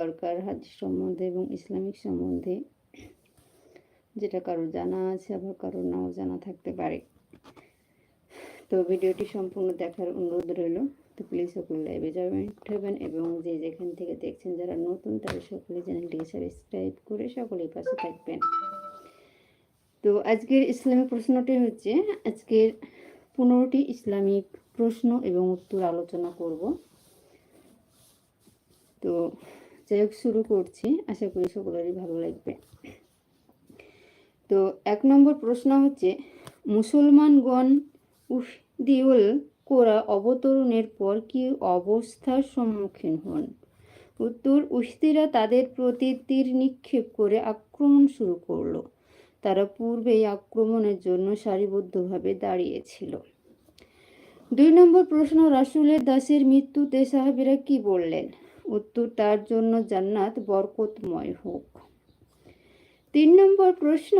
দরকার হাদিস সম্বন্ধে এবং ইসলামিক সম্বন্ধে। যেটা কারও জানা আছে, আবার কারও নাও জানা থাকতে পারে। তো ভিডিওটি সম্পূর্ণ দেখার অনুরোধ রইল। তো প্লিজ সকলে লাইভে যাবেন এবং যে যেখান থেকে দেখছেন যারা নতুন, তারা সকলে চ্যানেলটিকে সাবস্ক্রাইব করে সকলেই পাশে থাকবেন। তো আজকের ইসলামিক প্রশ্নটি হচ্ছে, আজকের পনেরোটি ইসলামিক প্রশ্ন এবং উত্তর আলোচনা করব। তো যাই হোক, শুরু করছি। আশা করি সকলেরই ভালো লাগবে। তো এক নম্বর প্রশ্ন হচ্ছে, মুসলমানগণ উহদিউল কোরা অবতরণের পর কি অবস্থার সম্মুখীন হন? উত্তর উস্তিরা তাদের প্রতি তীর নিক্ষেপ করে আক্রমণ শুরু করল। তারা পূর্বেই আক্রমণের জন্য সারিবদ্ধভাবে দাঁড়িয়েছিল। দুই নম্বর প্রশ্ন, রাসুলের দাসের মৃত্যুতে সাহাবিরা কি বললেন? উত্তর তার জন্য জান্নাত বরকতময় হোক। তিন নম্বর প্রশ্ন,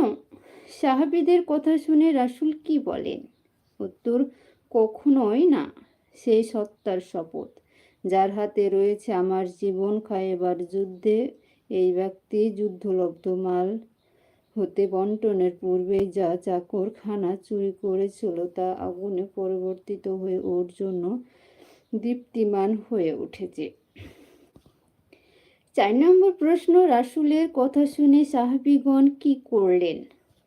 সাহাবিদের কথা শুনে রাসুল কি বলেন? উত্তর, কখনোই না। সেই সত্তার শপথ। যার হাতে রয়েছে আমার জীবন খাইবার যুদ্ধে, এই ব্যক্তি যুদ্ধলব্ধ মাল হতে বন্টনের পূর্বে যা চাকর খানা চুরি করেছিল তা আগুনে পরিবর্তিত হয়ে ওর জন্য দীপ্তিমান হয়ে উঠেছে। চার নম্বর প্রশ্ন, রাসুলের কথা শুনে সাহাবিগণ কি করলেন?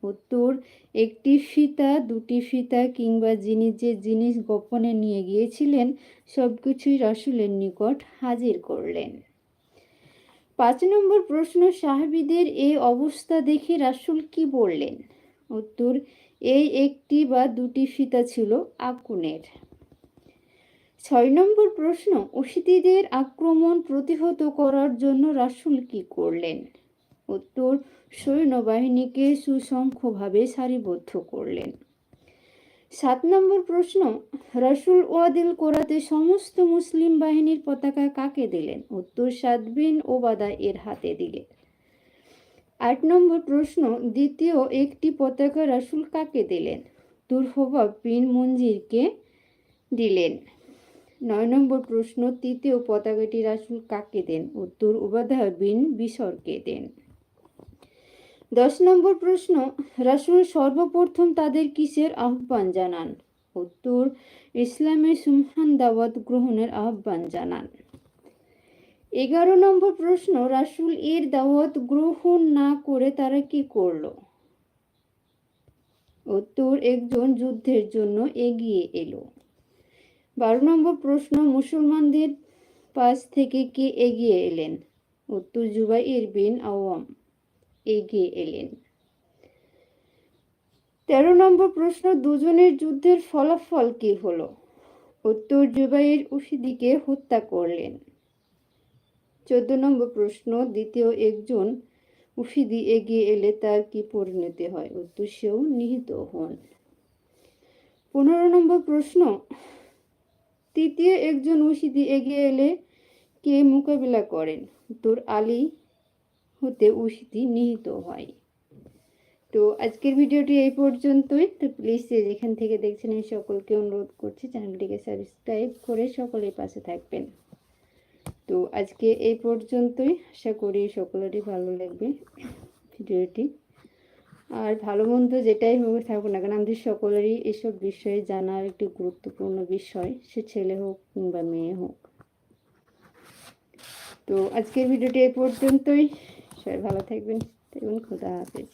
উত্তর, একটি ফিতা, দুটি ফিতা কিংবা যিনি যে জিনিস গোপনে নিয়ে গিয়েছিলেন সব কিছুই রাসুলের নিকট হাজির করলেন। পাঁচ নম্বর প্রশ্ন, সাহাবিদের এই অবস্থা দেখে রাসুল কি বললেন? উত্তর, এই একটি বা দুটি ফিতা ছিল আকুনের ছয় নম্বর প্রশ্ন অশীতিদের আক্রমণ প্রতিহত করার জন্য রাসুল কি করলেন? উত্তর, সৈন্যবাহিনীকে সুসংখ্যভাবে সারিবদ্ধ করলেন। সাত নম্বর প্রশ্ন, রাসুল ওয়াদিল কোরাতে সমস্ত মুসলিম বাহিনীর পতাকা কাকে দিলেন? উত্তর সাদবিন ওবাদা এর হাতে দিলেন আট নম্বর প্রশ্ন, দ্বিতীয় একটি পতাকা রাসুল কাকে দিলেন? দুর্হবাব বিন মঞ্জিরকে দিলেন। নয় নম্বর প্রশ্ন, তৃতীয় পতাকাটি রাসুল কাকে দেন? উত্তর উবাদা বিন বিসরকে দেন। দশ নম্বর প্রশ্ন, রাসুল সর্বপ্রথম তাদের কিসের আহ্বান জানান? উত্তর ইসলামের সুমহান দাওয়াত গ্রহণের আহ্বান জানান। এগারো নম্বর প্রশ্ন, রাসুল এর দাওয়াত গ্রহণ না করে তারা কি করল? উত্তর, একজন যুদ্ধের জন্য এগিয়ে এলো। বারো নম্বর প্রশ্ন, মুসলমানদের পাশ থেকে কে এগিয়ে এলেন? উত্তর জুবাইর বিন আওয়াম। এগিয়ে এলেন। তেরো নম্বর প্রশ্ন, দুজনের যুদ্ধের ফলাফল কি হলো? উত্তর, জুবাইর উশিদিকে হত্যা করলেন। চোদ্দ নম্বর প্রশ্ন, দ্বিতীয় একজন উফিদি এগিয়ে এলে তার কি পরিণতি হয়? উত্তর, সেও নিহিত হন। পনেরো নম্বর প্রশ্ন তৃতীয় একজন উশিদি এগিয়ে এলে কে মোকাবিলা করেন? তোর আলী হতে উশিদি নিহিত হয়। তো আজকের ভিডিওটি এই পর্যন্তই। তো প্লিজ যেখান থেকে দেখছেন, আমি সকলকে অনুরোধ করছি চ্যানেলটিকে সাবস্ক্রাইব করে সকলের পাশে থাকবেন। তো আজকে এই পর্যন্তই। আশা করি সকলেরই ভালো লাগবে ভিডিওটি। আর ভালো মন্দ যেটাই হোক থাকুক না কারণ আমাদের সকলেরই এসব বিষয়ে জানার একটি গুরুত্বপূর্ণ বিষয়, সে ছেলে হোক কিংবা মেয়ে হোক। তো আজকের ভিডিওটি এ পর্যন্তই। সবাই ভালো থাকবেন। দেখুন, খোদা হাফেজ।